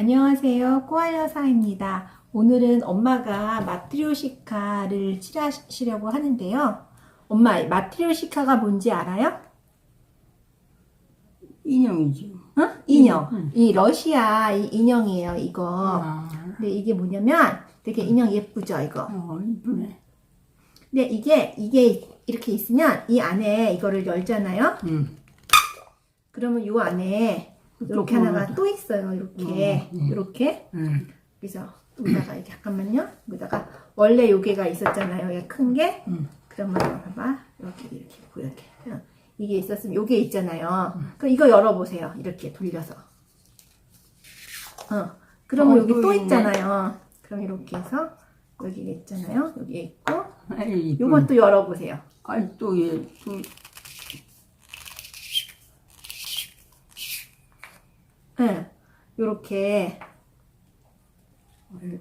안녕하세요. 꼬아 여사입니다. 오늘은 엄마가 마트리오시카를 칠하시려고 하는데요. 엄마, 마트리오시카가 뭔지 알아요? 인형이지. 어? 인형. 응. 이 러시아 이 인형이에요, 이거. 아, 근데 이게 뭐냐면 되게 인형 예쁘죠, 이거. 어, 이쁘네. 근데 이게 이게 이렇게 있으면 이 안에 이거를 열잖아요. 응. 그러면 요 안에 이렇게 하나가 거. 또 있어요. 이렇게. 음, 음. 이렇게. 응. 그래서 여기다가 이렇게 잠깐만요. 여기다가 원래 요게가 있었잖아요. 여기 큰 게. 응. 그러면 봐봐. 여기 이렇게 보여게. 이게 있었으면 요게 있잖아요. 그럼 이거 열어보세요. 이렇게 돌려서. 어. 그러면 어, 여기 또. 있잖아요. 그럼 이렇게 해서 여기 있잖아요. 여기 있고 아이, 이쁘네. 요것도 열어보세요. 아이, 또, 얘, 또, 응. 요렇게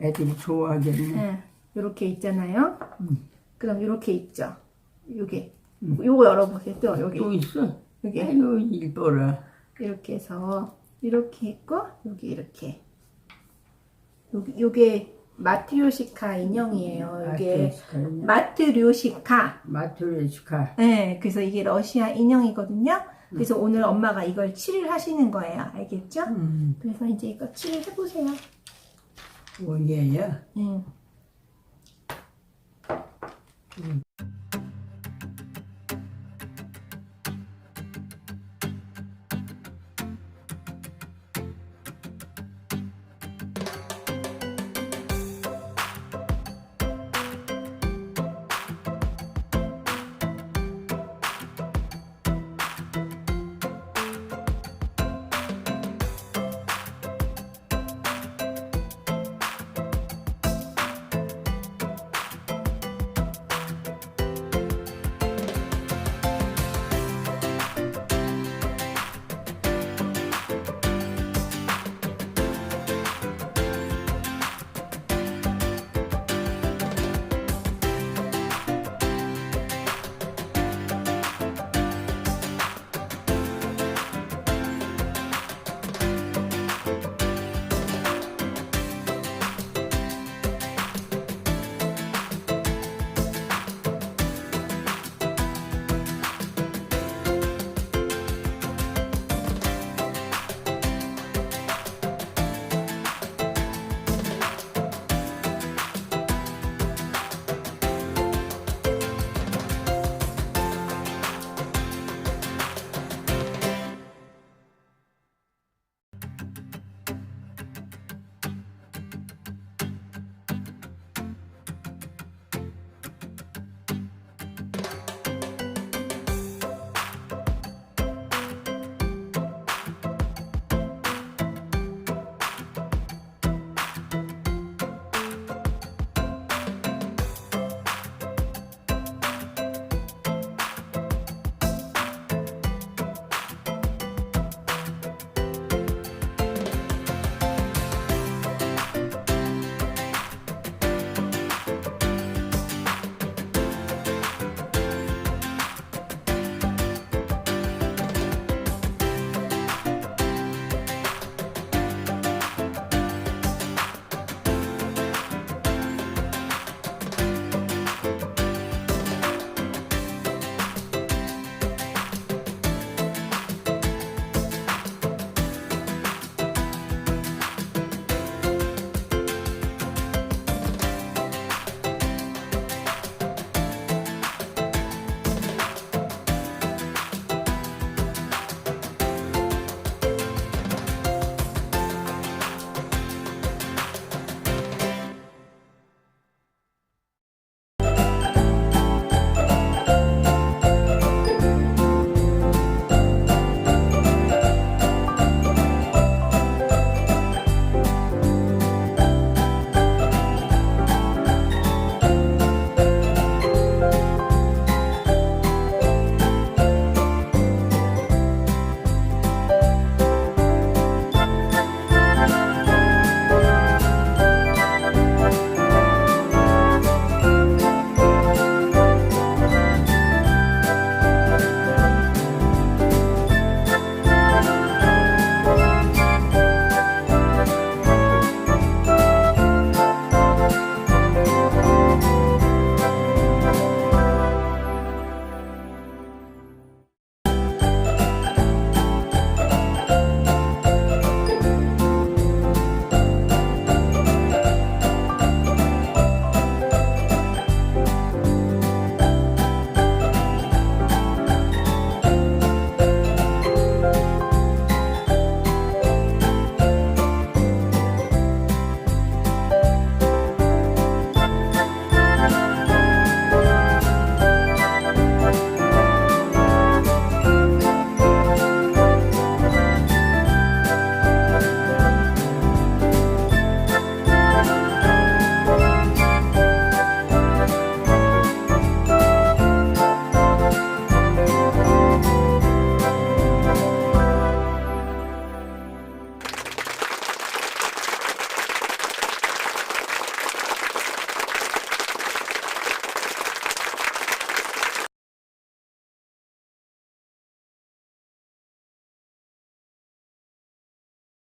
애들이 좋아하겠네. 네, 요렇게 있잖아요. 음. 그럼 요렇게 있죠. 요게. 음. 요거 열어보세요. 또 여기. 또 있어? 여기. 아이고, 이뻐라. 이렇게 해서 이렇게 있고 여기 이렇게. 여기 요게 마트리오시카 인형이에요. 이게. 마트리오시카. 마트리오시카. 네, 그래서 이게 러시아 인형이거든요. 그래서 오늘 엄마가 이걸 칠을 하시는 거예요. 알겠죠? 음, 그래서 이제 이거 칠을 해보세요. 뭐, 얘야? 응. 음.